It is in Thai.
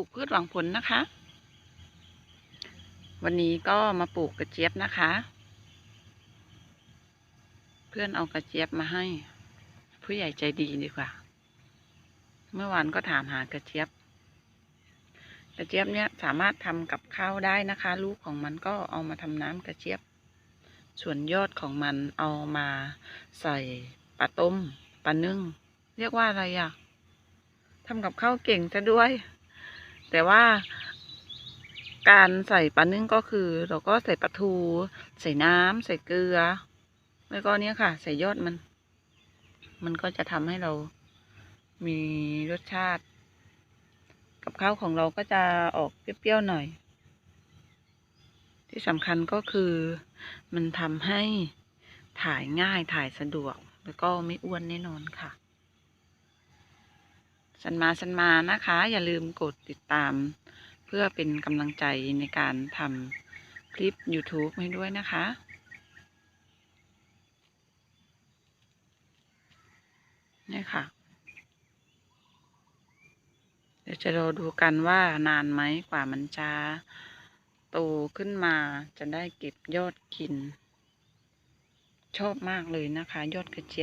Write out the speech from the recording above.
ลูกพืชหวังผลนะคะ วันนี้ก็มาปลูกกระเจี๊ยบนะคะ เพื่อนเอากระเจี๊ยบมาให้ ผู้ใหญ่ใจดีดีกว่า เมื่อวานก็ถามหากระเจี๊ยบ กระเจี๊ยบเนี่ยสามารถทำกับข้าวได้นะคะ ลูกของมันก็เอามาทำน้ำกระเจี๊ยบ ส่วนยอดของมันเอามาใส่ปลาต้มปลานึ่ง เรียกว่าอะไรอะทำกับข้าวเก่งซะด้วย แต่ว่าการใส่ปลานึ่งก็คือ เราก็ใส่ปลาทู ใส่น้ำใส่เกลือ แล้วก็เนี้ยค่ะ ใส่ยอดมัน มันก็จะทำให้เรามีรสชาติ กับข้าวของเราก็จะออกเปรี้ยวๆหน่อย ที่สำคัญก็คือมันทำให้ถ่ายง่ายถ่ายสะดวก แล้วก็ไม่อ้วนแน่นอนค่ะ สันมาสันมานะคะ อย่าลืมกดติดตาม เพื่อเป็นกำลังใจในการทำคลิป YouTube ให้ด้วยนะคะนี่ค่ะ เดี๋ยวจะรอดูกันว่านานไหมกว่ามันจะโตขึ้นมาจะได้เก็บยอดกิน ชอบมากเลยนะคะ ยอดกระเจี๊ยบ